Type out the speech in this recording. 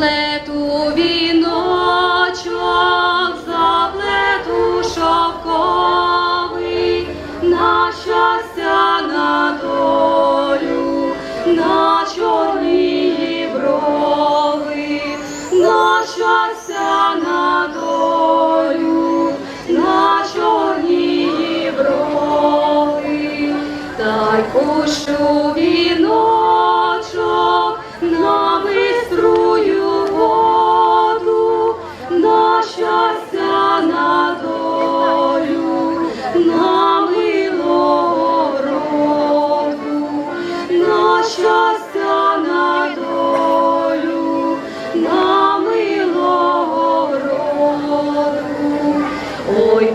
заплету віночок, заплету шовковий, на щастя, на долю, на чорні брови, на щастя, на долю, на чорні брови, та й пущу щастя на долю, на милого. Ой,